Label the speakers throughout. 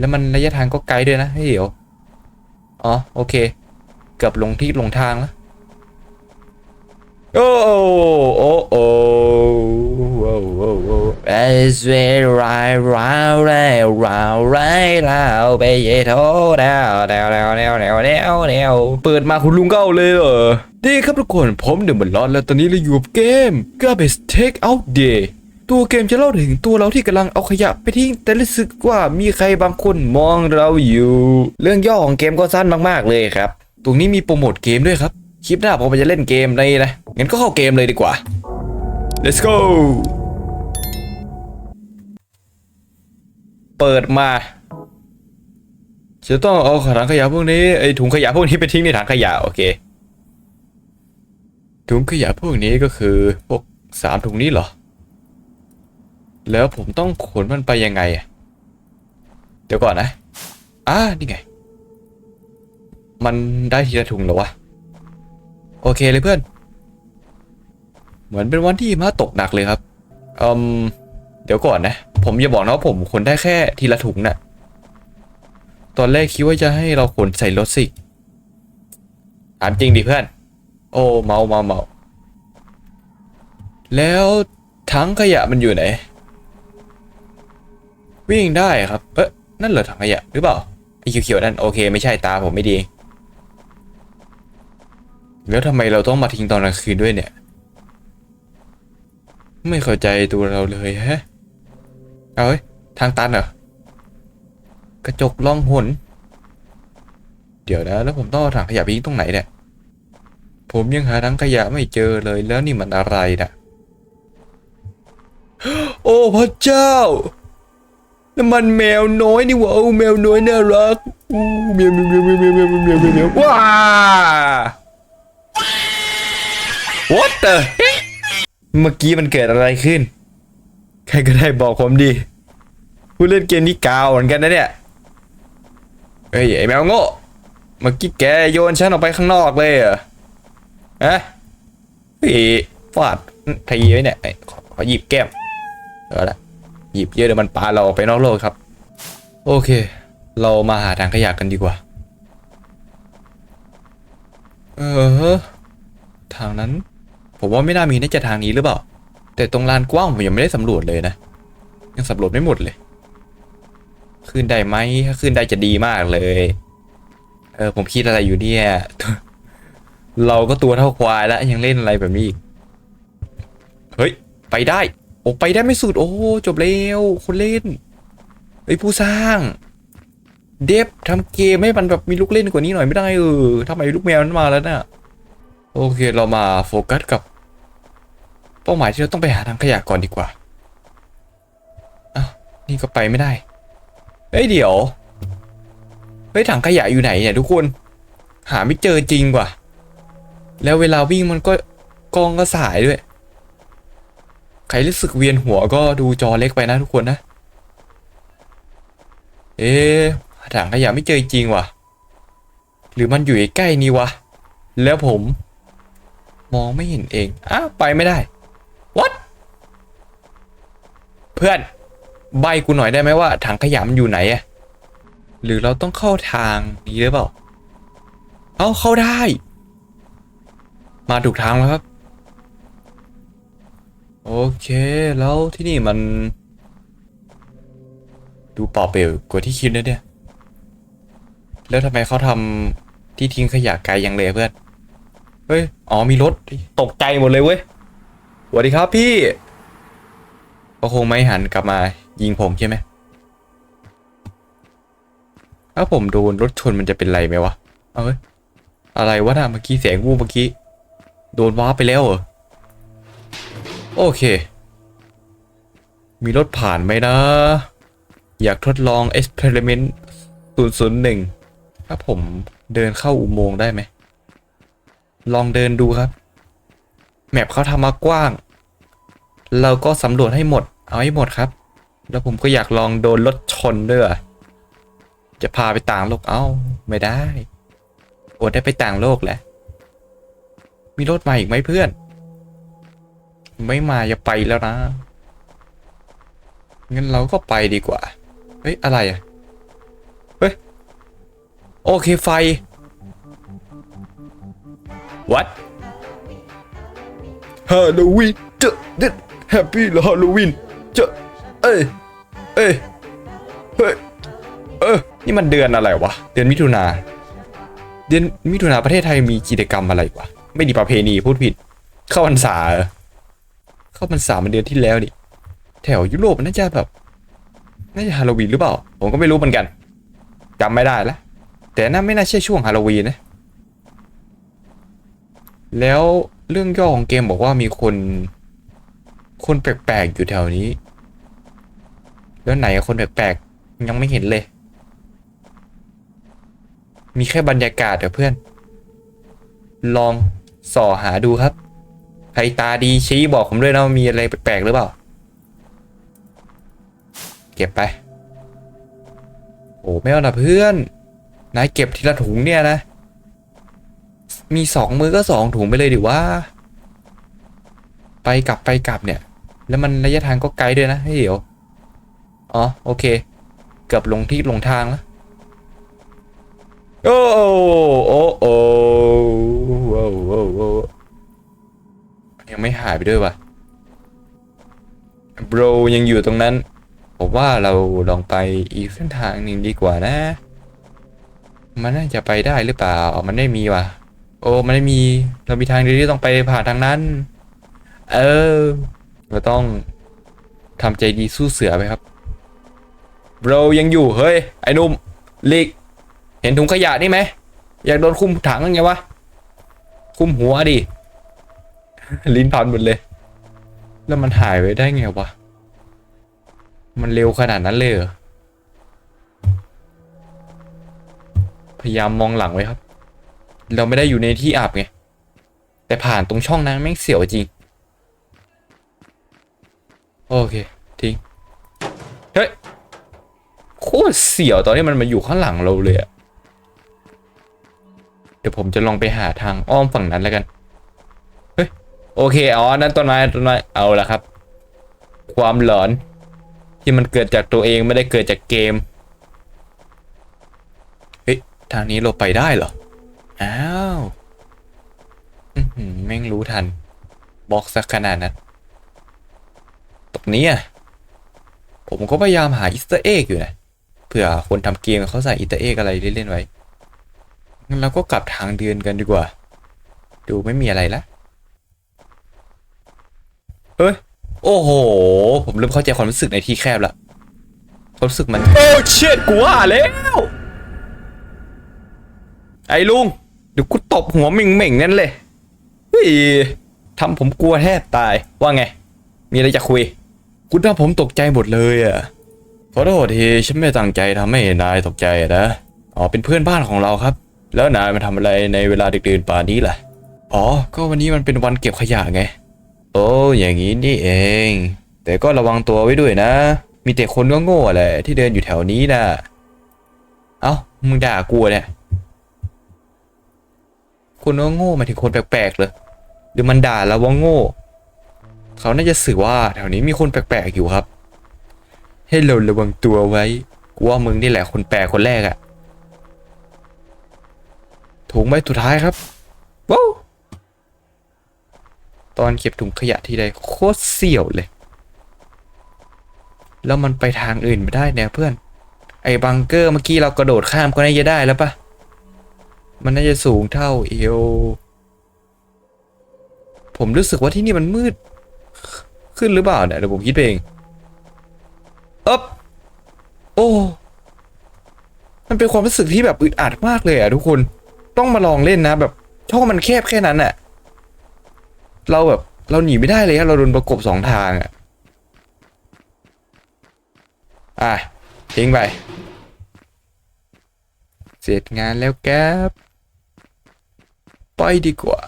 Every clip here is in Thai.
Speaker 1: แล้วมันระยะทางก็ไกลด้วยนะเฮ้ยเดี๋ยว อ๋อ โอเค เกือบลงที่ลงทางแล้วโอ้โอ้โอ้โอ้โอ้โอ้โอ้เอสเวรายราวไรราวไรราวไปเยโทดาวดาวดาวดาวดาวดาวดาวเปิดมาคุณลุงก็เอาเลยเหรอดีครับทุกคน ผมเดมอนลอดแล้วตอนนี้เราอยู่กับเกม Garbage Take Out Day ตัวเกมจะเล่าถึงตัวเราที่กำลังเอาขยะไปทิ้งแต่รู้สึกว่ามีใครบางคนมองเราอยู่ เรื่องย่อของเกมก็สั้นมากๆเลยครับ ตรงนี้มีโปรโมทเกมด้วยครับ คลิปหน้าผมจะเล่นเกมในนะงั้นก็เข้าเกมเลยดีกว่า let's go เปิดมาจะต้องเอาถังขยะพวกนี้ไอถุงขยะพวกนี้ไปทิ้งในถังขยะโอเค ถุงขยะพวกนี้ก็คือพวกสามถุงนี้เหรอ แล้วผมต้องขนมันไปยังไงอะเดี๋ยวก่อนนะอ่านี่ไง มันได้ทีละถุงหรอวะ โอเคเลยเพื่อน เหมือนเป็นวันที่มาตกหนักเลยครับอืมเดี๋ยวก่อนนะ ผมอย่าบอกนะว่าผมขนได้แค่ทีละถุงน่ะ ตอนแรกคิดว่าจะให้เราขนใส่รถสิ ถามจริงดิเพื่อน โอ้เมาเมาเมาแล้วถังขยะมันอยู่ไหน วิ่งได้ครับเอ๊ะนั่นเหรอถังขยะหรือเปล่าไอ้เขียวๆนั่นโอเค ไม่ใช่ตาผมไม่ดี แล้วทำไมเราต้องมาทิ้งตอนกลางคืนด้วยเนี่ย ไม่เข้าใจตัวเราเลยฮะเอาเฮ้ยทางตันเหรอกระจกล่องหนเดี๋ยวนะแล้วผมต้องถังขยะไปทิ้งตรงไหนเนี่ยผมยังหาถังขยะไม่เจอเลยแล้วนี่มันอะไรน่ะโอ้พระเจ้า มันแมวน้อยนี่หว่าโอ้แมวน้อยน่ารักอู้เมียวเมียวเมียวเมียวเมียวเมียวเมียวเมียวเมียวว้า What the เมื่อกี้มันเกิดอะไรขึ้น ใครก็ได้บอกผมดีผู้เล่นเกมนี้กาวเหมือนกันนะเนี่ยเฮ้ยไอ้แมวโง่เมื่อกี้แกโยนฉันออกไปข้างนอกเลยเหรอฮะเฮ้ยฟาดทีไว้เนี่ยขอขอหยิบแก้มเอาละ หยิบเยอะเดี๋ยวมันปาเราออกไปนอกโลกครับ โอเค เรามาหาทางขยะกันดีกว่า เออ ทางนั้น ผมว่าไม่น่ามีน่าจะทางนี้หรือเปล่า แต่ตรงลานกว้างผมยังไม่ได้สำรวจเลยนะ ยังสำรวจไม่หมดเลยขึ้นได้ไหมถ้าขึ้นได้จะดีมากเลย เออผมคิดอะไรอยู่เนี่ย เราก็ตัวเท่าควายแล้วยังเล่นอะไรแบบนี้อีก เฮ้ย ไปได้ โอ้ไปได้ไม่สุด โอ้จบแล้วคนเล่นเฮ้ผู้สร้าง เดฟทำเกมให้มันแบบมีลูกเล่นกว่านี้หน่อยไม่ได้เออทำไมลูกแมวนั้นมาแล้วน่ะโอเคเรามาโฟกัสกับเป้าหมายที่เราต้องไปหาทางขยะก่อนดีกว่าอ้าวนี่ก็ไปไม่ได้เฮ้ยเดี๋ยวเฮ้ยถังขยะอยู่ไหนเนี่ยทุกคน หาไม่เจอจริงว่ะแล้วเวลาวิ่งมันก็กองก็สายด้วย ใครรู้สึกเวียนหัวก็ดูจอเล็กไปนะทุกคนนะ เอ๊ะถังขยะไม่เจอจริงว่ะ หรือมันอยู่ใกล้นี่วะ แล้วผม มองไม่เห็นเอง อ้าวไปไม่ได้ what เพื่อน ใบกูหน่อยได้ไหมว่า ถังขยะมันอยู่ไหนอะหรือเราต้องเข้าทางนี้หรือเปล่า เอาเข้าได้ มาถูกทางแล้วครับ โอเค แล้วที่นี่มัน ดูเปล่าเปลี่ยวกว่าที่คิดนะเนี่ย แล้วทำไมเขาทำที่ทิ้งขยะไกลยังเลยเพื่อน เฮ้ย อ๋อมีรถ ตกใจหมดเลยเว้ยสวัสดีครับพี่ก็คงไม่หันกลับมายิงผมใช่ไหมถ้าผมโดนรถชนมันจะเป็นไรไหมวะ เอาเฮ้ย อะไรวะน่ะเมื่อกี้เสียงวูบเมื่อกี้ โดนว้าไปแล้วเหรอ โอเค มีรถผ่านไหมนะ อยากทดลอง experiment 001 ถ้าผมเดินเข้าอุโมงค์ได้ไหม ลองเดินดูครับ แมปเขาทำมากว้าง เราก็สำรวจให้หมด เอาให้หมดครับ แล้วผมก็อยากลองโดนรถชนด้วย จะพาไปต่างโลก เอ้า ไม่ได้อดได้ไปต่างโลกแหละ มีรถมาอีกไหมเพื่อน ไม่มาจะไปแล้วนะงั้นเราก็ไปดีกว่า เฮ้ย อะไรอะโอเคไฟ what ฮาโลวีนเจอเด็ดแฮปปี้ฮาโลวีนเจอเอ้ยเอ้ยเฮ้ยเออนี่มันเดือนอะไรวะ เดือนมิถุนา เดือนมิถุนาประเทศไทยมีกิจกรรมอะไรวะ ไม่ดีประเพณีพูดผิด เข้าพรรษา เหรอเข้าพรรษามันเดือนที่แล้วนี่แถวยุโรปมันน่าจะแบบน่าจะฮาโลวีนหรือเปล่า ผมก็ไม่รู้เหมือนกันจำไม่ได้ล้วแต่น่าไม่น่าใช่ช่วงฮาโลวีนนะ แล้วเรื่องย่อของเกมบอกว่ามีคน คนแปลกๆอยู่แถวนี้ แล้วไหนคนแปลกๆยังไม่เห็นเลย มีแค่บรรยากาศเดี๋ยวเพื่อน ลองส่อหาดูครับ ใครตาดีชี้บอกผมด้วยนะมีอะไรแปลกๆหรือเปล่า เก็บไป โอ้ไม่เอานะเพื่อน นายเก็บทีละถุงเนี่ยนะ มีสองมือก็สองถุงไปเลยดิว่า ไปกลับไปกลับเนี่ย แล้วมันระยะทางก็ไกลด้วยนะให้ยเดี๋ยว อ๋อโอเค เกือบลงที่ลงทางแล้วโออ้โอ้โอ้โอ้โอ้โอ้ ยังไม่หายไปด้วยวะโบรยังอยู่ตรงนั้น ผมว่าเราลองไปอีกเส้นทางหนึ่งดีกว่านะ มันน่าจะไปได้หรือเปล่าออมันไม่มีวะโอ้มันไม่มี เรามีทางเดียวที่ต้องไปผ่านทางนั้น เออ เราต้องทำใจดีสู้เสือไปครับเรายังอยู่เฮ้ย ไอ้นุ่มลีกเห็นถุงขยะนี่ไหม อยากโดนคุมถังยังไงวะ คุมหัวดิ ลิ้นพันหมดเลย แล้วมันหายไปได้ไงวะ มันเร็วขนาดนั้นเลยเหรอ พยายามมองหลังไว้ครับ เราไม่ได้อยู่ในที่อับไง แต่ผ่านตรงช่องนั้นแม่งเสียวจริง โอเค ทิ้ง เฮ้ย โคตรเสียวตอนที่มันมาอยู่ข้างหลังเราเลยอะเดี๋ยวผมจะลองไปหาทางอ้อมฝั่งนั้นแล้วกัน โอเค อ๋อ นั้นต้นไม้ต้นไม้ เอาละครับ ความหลอน ที่มันเกิดจากตัวเองไม่ได้เกิดจากเกม เฮ้ย ทางนี้เราไปได้เหรอ อ้าวแม่งรู้ทันบอกสักขนาดนั้นตรงนี้อะผมก็พยายามหาอีสเตอร์เอ็กอยู่นะเผื่อคนทำเกมเขาใส่อีสเตอร์เอ็กอะไรเล่นๆไว้งั้นเราก็กลับทางเดินกันดีกว่า ดูไม่มีอะไรละ เฮ้ย โอ้โห ผมเริ่มเข้าใจความรู้สึกในที่แคบละความรู้สึกมัน โอ้เชิดกูว่าแล้ว ไอ้ลุง เดี๋ยวกูตบหัวเหม่งๆนั่นเลยเฮ้ยทำผมกลัวแทบตาย ว่าไง มีอะไรจะคุย คุณทำผมตกใจหมดเลยอะ ขอโทษทีฉันไม่ตั้งใจทำให้นายตกใจอะนะ อ๋อ เป็นเพื่อนบ้านของเราครับ แล้วนายมาทำอะไรในเวลาดึกดื่นป่านนี้ล่ะ อ๋อ ก็วันนี้มันเป็นวันเก็บขยะไง โอ้อย่างนี้นี่เอง แต่ก็ระวังตัวไว้ด้วยนะ มีแต่คนก็โง่ๆแหละที่เดินอยู่แถวนี้นะเอ้ามึงด่ากูเนี่ยคนว่าโง่หมาถึงคนแปลกๆเลยหรือมันด่าเราว่าโง่ เขาน่าจะสื่อว่าแถวนี้มีคนแปลกๆอยู่ครับ ให้เราระวังตัวไว้กูว่ามึงนี่แหละคนแปลกคนแรกอะถุงใบสุดท้ายครับว้าว ตอนเก็บถุงขยะทีใดโคตรเสี่ยวเลย แล้วมันไปทางอื่นไม่ได้เนี่ยเพื่อน ไอ้บังเกอร์เมื่อกี้เรากระโดดข้ามก็น่าจะได้แล้วปะมันน่าจะสูงเท่าเอว ผมรู้สึกว่าที่นี่มันมืด ขึ้นหรือเปล่าเนี่ยเดี๋ยวผมคิดเองอ๊บโอ้ มันเป็นความรู้สึกที่แบบอึดอัดมากเลยอะทุกคน ต้องมาลองเล่นนะ แบบช่องมันแคบแค่นั้นอะ เราแบบ เราหนีไม่ได้เลยเราโดนประกบสองทางอะอะทิ้งไป เสร็จงานแล้วแก๊บไปดีกว่า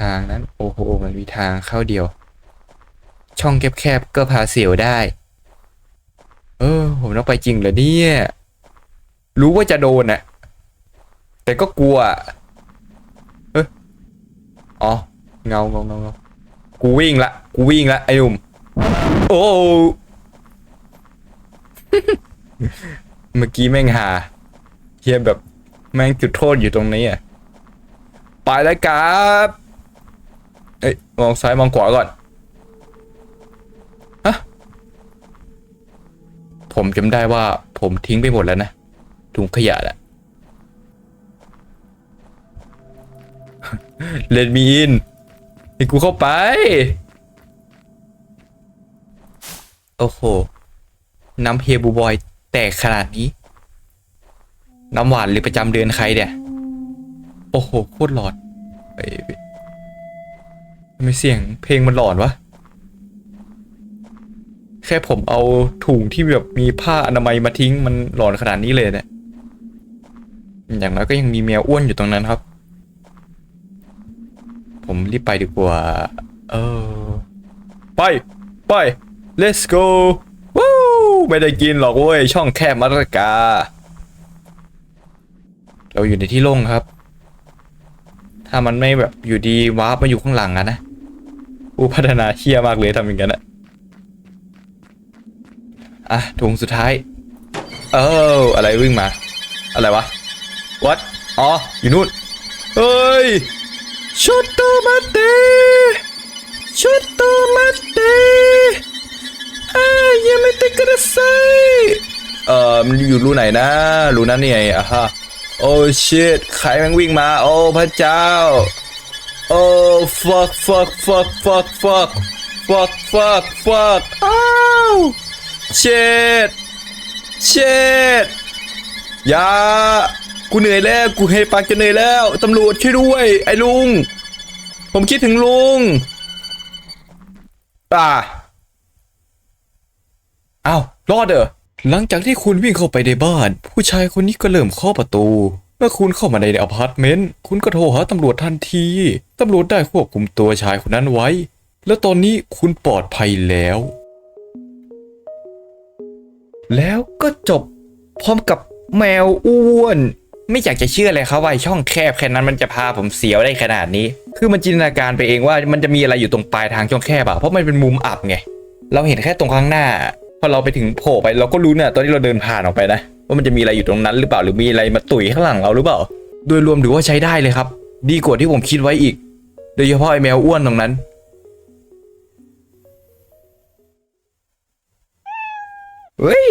Speaker 1: ทางนั้นโอ้โหมันมีทางเข้าเดียว ช่องแคบๆก็พาเสียวได้ เออ ผมต้องไปจริงเหรอเนี่ย รู้ว่าจะโดนน่ะแต่ก็กลัว อ๋อเงาเงาเงาเงากูวิ่งละกูวิ่งละไอ้หนุ่มโอ้เมื่อกี้แม่งหาเฮียแบบแม่งจุดโทษอยู่ตรงนี้อะไปแล้วครับเอ้ยมองซ้ายมองขวาก่อนฮะผมจำได้ว่าผมทิ้งไปหมดแล้วนะถุงขยะแหละ เลนมีอินให้กูเข้าไป โอ้โห น้ำเฮบูบอยแตกขนาดนี้ น้ำหวานหรือประจำเดือนใครเนี่ย โอ้โห โคตรหลอนไอ้ยทำไมเสียงเพลงมันหลอนวะ แค่ผมเอาถุงที่แบบมีผ้าอนามัยมาทิ้งมันหลอนขนาดนี้เลยเนี่ยอย่างน้อยก็ยังมีแมวอ้วนอยู่ตรงนั้นครับ ผมรีบไปดีกว่า เออ ไป ไป let's go วู้ไม่ได้กินหรอกเว้ย ช่องแคบมาตรกา เราอยู่ในที่โล่งครับ ถ้ามันไม่แบบอยู่ดีวาร์ปมาอยู่ข้างหลังอะนะผู้พัฒนาเชี่ยมากเลยทำอย่างนั้นอะอะถุงสุดท้าย เอออะไรวิ่งมา อะไรวะ what อ๋อ อยู่นู่น เฮ้ย ชุดโตมาเตชุดโตมาเตเอ้ยยังไม่ติดกระไซเอ่อมันอยู่รูไหนนะรูนั้นนี่ไงอะฮะโอ้ชิตใครแม่งวิ่งมา โอ้พระเจ้า โอ้ fuck fuck fuck fuck fuck fuck fuck fuck อ้าว shit shit อย่า กูเหนื่อยแล้วกูเฮปากจะเหนื่อยแล้วตำรวจช่วยด้วย ไอ้ลุง ผมคิดถึงลุงอ่าอ้าวรอดเหรอหลังจากที่คุณวิ่งเข้าไปในบ้าน ผู้ชายคนนี้ก็เริ่มเคาะประตู เมื่อคุณเข้ามาในอพาร์ตเมนต์คุณก็โทรหาตำรวจทันทีตำรวจได้ควบคุมตัวชายคนนั้นไว้ แล้วตอนนี้คุณปลอดภัยแล้ว แล้วก็จบพร้อมกับแมวอ้วน ไม่อยากจะเชื่อเลยครับว่าช่องแคบแค่นั้นมันจะพาผมเสียวได้ขนาดนี้ คือมันจินตนาการไปเองว่ามันจะมีอะไรอยู่ตรงปลายทางช่องแคบอะเพราะมันเป็นมุมอับไง เราเห็นแค่ตรงข้างหน้า พอเราไปถึงโผล่ไปเราก็รู้เนี่ยตอนที่เราเดินผ่านออกไปนะ ว่ามันจะมีอะไรอยู่ตรงนั้นหรือเปล่าหรือมีอะไรมาตุ๋ยข้างหลังเราหรือเปล่า โดยรวมถือว่าใช้ได้เลยครับ ดีกว่าที่ผมคิดไว้อีก โดยเฉพาะไอ้แมวอ้วนตรงนั้นเฮ้ย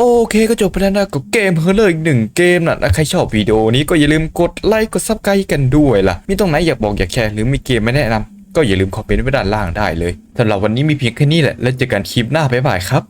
Speaker 1: โอเคก็จบไปแล้วนะกับเกมเฮอร์เลอร์อีกหนึ่งเกมนะถ้าใครชอบวิดีโอนี้ก็อย่าลืมกดไลค์กดซับสไครต์กันด้วยล่ะ มีตรงไหนอยากบอกอยากแชร์หรือมีเกมไม่แนะนำก็อย่าลืมคอมเมนต์ไว้ด้านล่างได้เลยสำหรับวันนี้มีเพียงแค่นี้แหละ แล้วเจอกันคลิปหน้าบ๊ายบายครับ